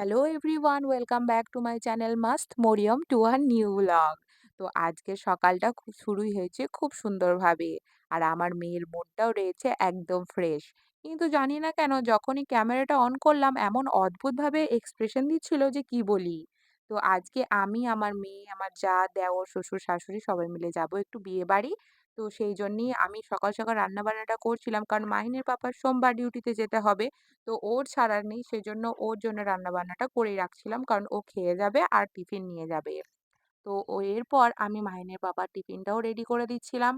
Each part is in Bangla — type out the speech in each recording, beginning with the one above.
Hello everyone, welcome back to my channel must Mariyam to our new blog. তো আজকে সকালটা খুব শুরুই হয়েছে খুব সুন্দরভাবে আর আমার মেয়ের মনটাও রয়েছে একদম ফ্রেশ কিন্তু জানি না কেন যখনই ক্যামেরাটা অন করলাম এমন অদ্ভুতভাবে এক্সপ্রেশন দিচ্ছিল যে কি বলি? তো আজকে আমি আমার মেয়ে আমার যা দেওর শ্বশুর শাশুড়ি সবাই মিলে যাব একটু বিয়ে বাড়ি তো সেই জন্যই আমি সকাল সকাল রান্না বান্নাটা করছিলাম কারণ মাহিনের পাপার সোমবার ডিউটিতে যেতে হবে তো ওর ছাড়ার নেই সেজন্য ওর জন্য রান্নাবান্নাটা করেই রাখছিলাম। কারণ ও খেয়ে যাবে আর টিফিন নিয়ে যাবে। তো ও এরপর আমি মাহিনের পাপার টিফিনটাও রেডি করে দিচ্ছিলাম।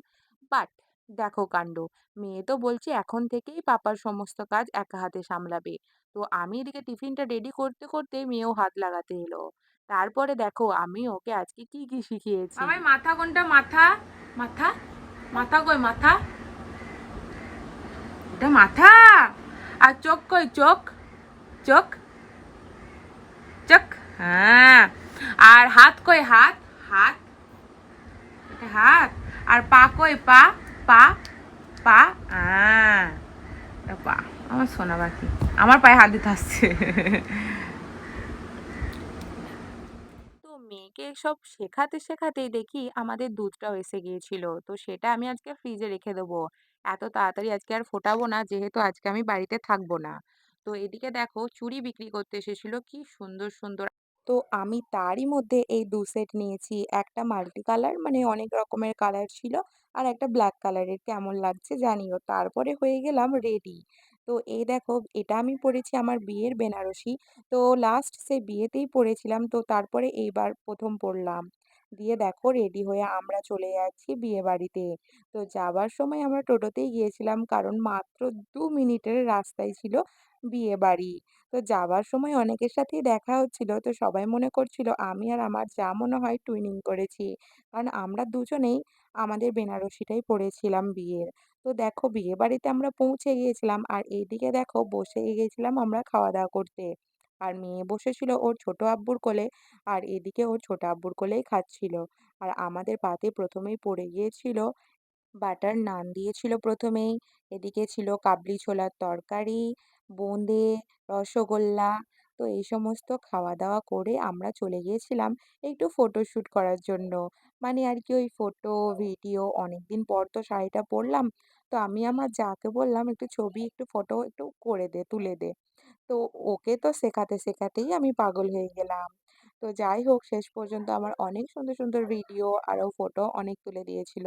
বাট দেখো কাণ্ড, মেয়ে তো বলছে এখন থেকেই পাপার সমস্ত কাজ একা হাতে সামলাবে। তো আমি এদিকে টিফিনটা রেডি করতে, করতে মেয়েও হাত লাগাতে এলো। তারপরে দেখো আমি ওকে আজকে কি, কি শিখিয়েছি। বাবাই মাথা কোনটা? মাথা? মাথা? মাথা কই? মাথা? এটা মাথা? আর চোখ কই? চোখ? চোখ? চোখ? হ্যাঁ। আর হাত কই? হাত? হাত? এটা হাত। আর পা কই? পা? পা? পা? হ্যাঁ। পা। আমার সোনা বাকি আমার পায়ে হাত দিতে আসছে তো সব শেখাতে, শেখাতেই দেখি আমাদের দুধটাও এসে গিয়েছিল। তো সেটা আমি আজকে ফ্রিজে রেখে দেবো। এত তাড়াতাড়ি আজকে আর ফোটাবো না, যেহেতু আজকে আমি বাড়িতে থাকব না। তো এদিকে দেখো চুড়ি বিক্রি করতে এসেছিল, কি সুন্দর সুন্দর। তো আমি তারই মধ্যে এই দু সেট নিয়েছি। একটা মাল্টি কালার মানে অনেক রকমের কালার ছিল, আর একটা ব্ল্যাক কালারের কেমন লাগছে জানিও। তারপরে হয়ে গেলাম রেডি। তো এই দেখো, এটা আমি পরেছি আমার বিয়ের বেনারসি তো লাস্ট সেই বিয়েতেই পড়েছিলাম তো তারপরে এইবার প্রথম পড়লাম। দিয়ে দেখো রেডি হয়ে আমরা চলে যাচ্ছি বিয়েবাড়িতে। তো যাবার সময় আমরা টোটোতেই গিয়েছিলাম, কারণ মাত্র দু মিনিটের রাস্তায় ছিল বিয়ে বাড়ি তো যাবার সময় অনেকের সাথেই দেখা হচ্ছিল। তো সবাই মনে করছিল, আমি আর আমার যা মনে হয় টুইনিং করেছি। কারণ আমরা দুজনেই আমাদের বেনারসিটাই পড়েছিলাম বিয়ের। তো দেখো বিয়েবাড়িতে আমরা পৌঁছে গিয়েছিলাম আর এইদিকে দেখো বসে গিয়েছিলাম আমরা খাওয়া-দাওয়া করতে। আর মেয়ে বসেছিল ওর ছোট আব্বুর কোলে আর এদিকে ওর ছোট আব্বুর কোলেই খাচ্ছিল। আর আমাদের পাতে প্রথমেই পড়ে গিয়েছিল বাটার নান দিয়েছিল প্রথমেই এদিকে ছিল কাবলি ছোলার তরকারি, বোঁদে, রসগোল্লা। তো এই সমস্ত খাওয়া-দাওয়া করে আমরা চলে গিয়েছিলাম একটু ফটোশ্যুট করার জন্য। মানে আর কি ওই ফটো, ভিডিও অনেক দিন পর তো শাড়িটা পরলাম। তো আমি আমার যাকে বললাম, "একটু ছবি, একটু ফটো একটু করে দে, তুলে দে।" তো ওকে তো শেখাতে, শেখাতেই আমি পাগল হয়ে গেলাম। তো যাই হোক শেষ পর্যন্ত আমার অনেক সুন্দর, সুন্দর ভিডিও আর ও ফটো অনেক তুলে দিয়েছিল।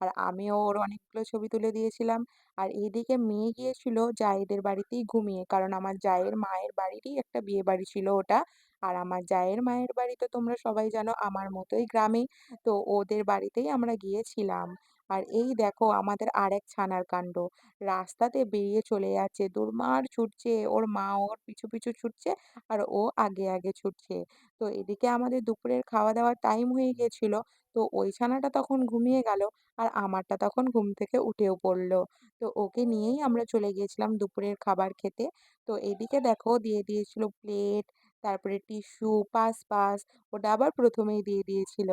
আর আমিও ওর অনেকগুলো ছবি তুলে দিয়েছিলাম। আর এইদিকে মেয়ে গিয়েছিল জায়েদের বাড়িতেই ঘুমিয়ে। কারণ আমার জায়ের মায়ের বাড়িরই একটা বিয়েবাড়ি ছিল ওটা। আর আমার জায়ের মায়ের বাড়ি তো তোমরা সবাই জানো আমার মতোই গ্রামে। তো ওদের বাড়িতেই আমরা গিয়েছিলাম। আর এই দেখো আমাদের আরেক ছানার কাণ্ড। রাস্তাতে বেরিয়ে চলে যাচ্ছে, দৌড়মার ছুটছে, ওর মা ওর পিছু, পিছু ছুটছে আর ও আগে, আগে ছুটছে। তো এদিকে আমাদের দুপুরের খাওয়া-দাওয়ার টাইম হয়ে গিয়েছিল। তো ওই ছানাটা তখন ঘুমিয়ে গেল আর আমারটা তখন ঘুম থেকে উঠেও পড়ল। তো ওকে নিয়েই আমরা চলে গিয়েছিলাম দুপুরের খাবার খেতে। তো এদিকে দেখো দিয়ে দিয়েছিল প্লেট, তারপরে টিস্যু, পাস-পাস ওটা আবার প্রথমেই দিয়ে দিয়েছিল।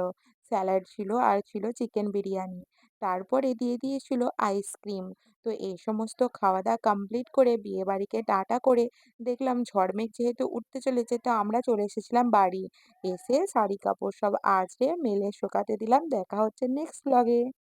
স্যালাড ছিল আর ছিল চিকেন বিরিয়ানি। তারপরে দিয়ে দিয়েছিল আইসক্রিম। তো এই সমস্ত খাওয়া-দাওয়া কমপ্লিট করে বিয়ে বাড়িকে টাটা করে দেখলাম ঝড়মেক যেহেতু উঠতে চলেছে তো আমরা চলে এসেছিলাম বাড়ি। এসে শাড়ি কাপড় সব আঁচড়ে মেলে শোকাতে দিলাম। দেখা হচ্ছে নেক্সট ভ্লগে।